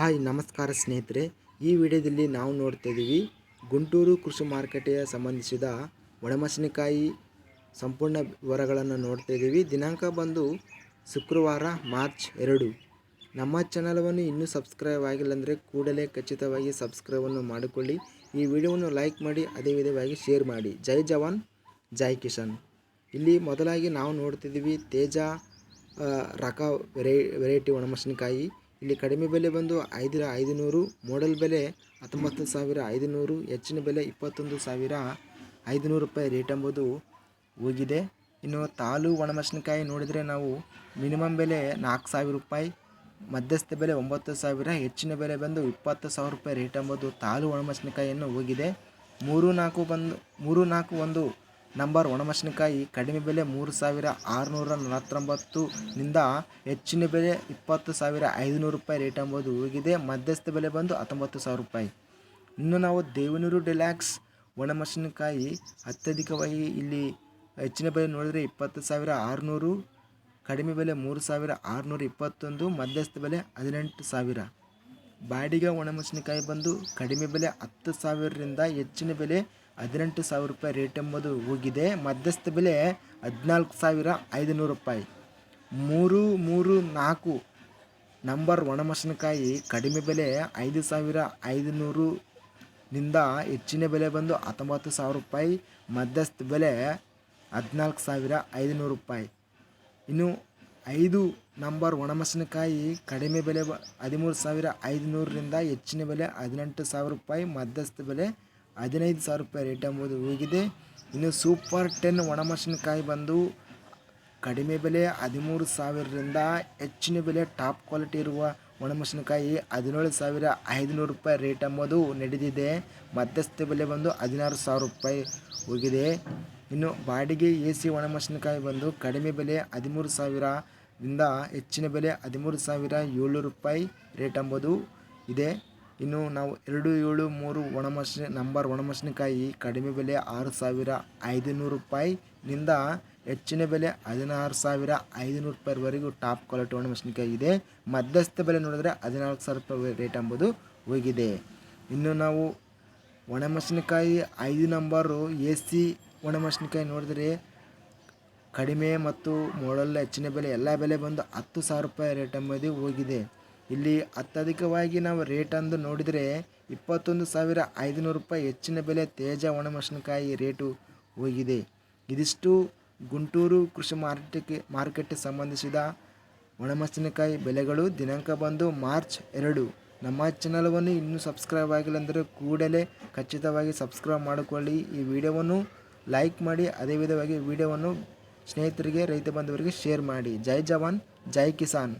Hi, ನಮಸ್ಕಾರ ಸ್ನೇಹಿತರೆ. ಈ ವಿಡಿಯೋದಲ್ಲಿ ನಾವು ನೋಡ್ತಾ ಇದ್ದೀವಿ, ಗುಂಟೂರು ಕೃಷಿ ಮಾರುಕಟ್ಟೆಯ ಸಂಬಂಧಿಸಿದ ಒಣಮೆಣಸಿನಕಾಯಿ ಸಂಪೂರ್ಣ ವಿವರಗಳನ್ನು ನೋಡ್ತಾ ಇದ್ದೀವಿ. ದಿನಾಂಕ ಬಂದು ಶುಕ್ರವಾರ, ಮಾರ್ಚ್ ಎರಡು. ನಮ್ಮ ಚಾನಲವನ್ನು ಇನ್ನೂ ಸಬ್ಸ್ಕ್ರೈಬ್ ಆಗಿಲ್ಲ ಅಂದರೆ ಕೂಡಲೇ ಖಚಿತವಾಗಿ ಸಬ್ಸ್ಕ್ರೈಬನ್ನು ಮಾಡಿಕೊಳ್ಳಿ. ಈ ವಿಡಿಯೋವನ್ನು ಲೈಕ್ ಮಾಡಿ, ಅದೇ ವಿಧವಾಗಿ ಶೇರ್ ಮಾಡಿ. ಜೈ ಜವಾನ್, ಜೈ ಕಿಶನ್ ಇಲ್ಲಿ ಮೊದಲಾಗಿ ನಾವು ನೋಡ್ತಿದ್ದೀವಿ ತೇಜ ರಕ ವೆರೈ, ವೆರೈಟಿ ಒಣಮೆಣಸಿನಕಾಯಿ. ಇಲ್ಲಿ ಕಡಿಮೆ ಬೆಲೆ ಬಂದು ಐದು ಐದುನೂರು ಮಾಡೆಲ್ ಬೆಲೆ ಹತ್ತೊಂಬತ್ತು ಸಾವಿರ ಐದುನೂರು, ಹೆಚ್ಚಿನ ಬೆಲೆ ಇಪ್ಪತ್ತೊಂದು ಸಾವಿರ ಐದುನೂರು ರೂಪಾಯಿ ರೇಟ್ ಎಂಬುದು ಹೋಗಿದೆ. ಇನ್ನು ತಾಲು ಒಣಮೆಣಸಿನಕಾಯಿ ನೋಡಿದರೆ ನಾವು ಮಿನಿಮಮ್ ಬೆಲೆ ನಾಲ್ಕು ಸಾವಿರ ರೂಪಾಯಿ, ಮಧ್ಯಸ್ಥ ಬೆಲೆ ಒಂಬತ್ತು ಸಾವಿರ, ಹೆಚ್ಚಿನ ಬೆಲೆ ಬಂದು ಇಪ್ಪತ್ತು ಸಾವಿರ ರೂಪಾಯಿ ರೇಟ್ ಎಂಬುದು ತಾಲು ಒಣಮೆಣಸಿನಕಾಯಿಯನ್ನು ಹೋಗಿದೆ. ಮೂರು ನಾಲ್ಕು ಬಂದು, ಮೂರು ನಾಲ್ಕು ಒಂದು ನಂಬರ್ ಒಣಮೆಣಸಿನಕಾಯಿ ಕಡಿಮೆ ಬೆಲೆ ಮೂರು ಸಾವಿರ ಆರುನೂರ ನಲವತ್ತೊಂಬತ್ತು ನಿಂದ ಹೆಚ್ಚಿನ ಬೆಲೆ ಇಪ್ಪತ್ತು ಸಾವಿರ ಐದುನೂರು ರೂಪಾಯಿ ರೇಟ್ ಎಂಬುದು ಹೋಗಿದೆ ಮಧ್ಯಸ್ಥ ಬೆಲೆ ಬಂದು ಹತ್ತೊಂಬತ್ತು ಸಾವಿರ ರೂಪಾಯಿ. ಇನ್ನು ನಾವು ದೇವನೂರು ಡಿಲ್ಯಾಕ್ಸ್ ಒಣಮೆಣಸಿನಕಾಯಿ ಅತ್ಯಧಿಕವಾಗಿ ಇಲ್ಲಿ ಹೆಚ್ಚಿನ ಬೆಲೆ ನೋಡಿದರೆ ಇಪ್ಪತ್ತು ಸಾವಿರ ಆರುನೂರು, ಕಡಿಮೆ ಬೆಲೆ ಮೂರು ಸಾವಿರ ಆರುನೂರ ಇಪ್ಪತ್ತೊಂದು, ಮಧ್ಯಸ್ಥ ಬೆಲೆ ಹದಿನೆಂಟು ಸಾವಿರ. ಬಾಡಿಗೆ ಒಣಮೆಣಸಿನಕಾಯಿ ಬಂದು ಕಡಿಮೆ ಬೆಲೆ ಹತ್ತು ಸಾವಿರದಿಂದ ಹೆಚ್ಚಿನ ಬೆಲೆ ಹದಿನೆಂಟು ಸಾವಿರ ರೂಪಾಯಿ ರೇಟ್ ಎಂಬುದು ಹೋಗಿದೆ. ಮಧ್ಯಸ್ಥ ಬೆಲೆ ಹದಿನಾಲ್ಕು ಸಾವಿರ ಐದುನೂರು ರೂಪಾಯಿ. ಮೂರು ಮೂರು, ನಾಲ್ಕು ನಂಬರ್ ಒಣಮೆಣಸಿನಕಾಯಿ ಕಡಿಮೆ ಬೆಲೆ ಐದು ಸಾವಿರ ಐದುನೂರು ನಿಂದ ಹೆಚ್ಚಿನ ಬೆಲೆ ಬಂದು ಹತ್ತೊಂಬತ್ತು ಸಾವಿರ ರೂಪಾಯಿ. ಮಧ್ಯಸ್ಥ ಬೆಲೆ ಹದಿನಾಲ್ಕು ಸಾವಿರ ಐದುನೂರು ರೂಪಾಯಿ. ಇನ್ನು ಐದು ನಂಬರ್ ಒಣಮೆಣಸಿನಕಾಯಿ ಕಡಿಮೆ ಬೆಲೆ ಹದಿಮೂರು ಸಾವಿರ ಐದುನೂರರಿಂದ ಹೆಚ್ಚಿನ ಬೆಲೆ ಹದಿನೆಂಟು ಸಾವಿರ ರೂಪಾಯಿ. ಮಧ್ಯಸ್ಥ ಬೆಲೆ ಹದಿನೈದು ಸಾವಿರ ರೂಪಾಯಿ ರೇಟ್ ಎಂಬುದು ಹೋಗಿದೆ. ಇನ್ನು ಸೂಪರ್ ಟೆನ್ ಒಣಮೆಣಸಿನಕಾಯಿ ಬಂದು ಕಡಿಮೆ ಬೆಲೆ ಹದಿಮೂರು ಸಾವಿರದಿಂದ ಹೆಚ್ಚಿನ ಬೆಲೆ ಟಾಪ್ ಕ್ವಾಲಿಟಿ ಇರುವ ಒಣಮೆಣಸಿನಕಾಯಿ ಹದಿನೇಳು ಸಾವಿರ ಐದುನೂರು ರೂಪಾಯಿ ರೇಟ್ ಎಂಬುದು ನಡೆದಿದೆ. ಮಧ್ಯಸ್ಥ ಬೆಲೆ ಬಂದು ಹದಿನಾರು ಸಾವಿರ ರೂಪಾಯಿ ಹೋಗಿದೆ. ಇನ್ನು ಬಾಡಿಗೆ ಎ ಸಿ ಒಣಮೆಣಸಿನಕಾಯಿ ಬಂದು ಕಡಿಮೆ ಬೆಲೆ ಹದಿಮೂರು ಸಾವಿರದಿಂದ ಹೆಚ್ಚಿನ ಬೆಲೆ ಹದಿಮೂರು ಸಾವಿರ ಏಳ್ನೂರು ರೂಪಾಯಿ ರೇಟ್ ಎಂಬುದು ಇದೆ. ಇನ್ನು ನಾವು ಎರಡು ಏಳು ಮೂರು ಒಣಮೆಣಸಿನ ನಂಬರ್ ಒಣಮೆಣಸಿನಕಾಯಿ ಕಡಿಮೆ ಬೆಲೆ ಆರು ಸಾವಿರ ಐದುನೂರು ರೂಪಾಯಿನಿಂದ ಹೆಚ್ಚಿನ ಬೆಲೆ ಹದಿನಾರು ಸಾವಿರ ಐದುನೂರು ರೂಪಾಯಿವರೆಗೂ ಟಾಪ್ ಕ್ವಾಲಿಟಿ ಒಣಮೆಣಸಿನಕಾಯಿ ಇದೆ. ಮಧ್ಯಸ್ಥ ಬೆಲೆ ನೋಡಿದ್ರೆ ಹದಿನಾಲ್ಕು ಸಾವಿರ ರೂಪಾಯಿ ರೇಟ್ ಎಂಬುದು ಹೋಗಿದೆ. ಇನ್ನು ನಾವು ಒಣಮೆಣಸಿನಕಾಯಿ ಐದು ನಂಬರು ಎ ಸಿ ಒಣಮೆಣಸಿನಕಾಯಿ ನೋಡಿದ್ರೆ ಕಡಿಮೆ ಮತ್ತು ಮಾಡಲ್ ಹೆಚ್ಚಿನ ಬೆಲೆ, ಎಲ್ಲ ಬೆಲೆ ಬಂದು ಹತ್ತು ಸಾವಿರ ರೂಪಾಯಿ ರೇಟ್ ಎಂಬುದು ಹೋಗಿದೆ. ಇಲ್ಲಿ ಅತ್ಯಧಿಕವಾಗಿ ನಾವು ರೇಟ್ ಅಂದು ನೋಡಿದರೆ ಇಪ್ಪತ್ತೊಂದು ಸಾವಿರ ಐದುನೂರು ರೂಪಾಯಿ ಹೆಚ್ಚಿನ ಬೆಲೆ ತೇಜ ಒಣಮೆಣಸಿನಕಾಯಿ ರೇಟು ಹೋಗಿದೆ. ಇದಿಷ್ಟು ಗುಂಟೂರು ಕೃಷಿ ಮಾರುಕಟ್ಟೆಗೆ ಮಾರುಕಟ್ಟೆ ಸಂಬಂಧಿಸಿದ ಒಣಮೆಣಸಿನಕಾಯಿ ಬೆಲೆಗಳು ದಿನಾಂಕ ಬಂದು ಮಾರ್ಚ್ ಎರಡು. ನಮ್ಮ ಚಾನಲ್ವನ್ನು ಇನ್ನೂ ಸಬ್ಸ್ಕ್ರೈಬ್ ಆಗಿಲ್ಲ ಅಂದರೆ ಕೂಡಲೇ ಖಚಿತವಾಗಿ ಸಬ್ಸ್ಕ್ರೈಬ್ ಮಾಡಿಕೊಳ್ಳಿ. ಈ ವಿಡಿಯೋವನ್ನು ಲೈಕ್ ಮಾಡಿ, ಅದೇ ವಿಧವಾಗಿ ವಿಡಿಯೋವನ್ನು ಸ್ನೇಹಿತರಿಗೆ, ರೈತ ಬಂಧುವರಿಗೆ ಶೇರ್ ಮಾಡಿ. ಜೈ ಜವಾನ್, ಜೈ ಕಿಸಾನ್.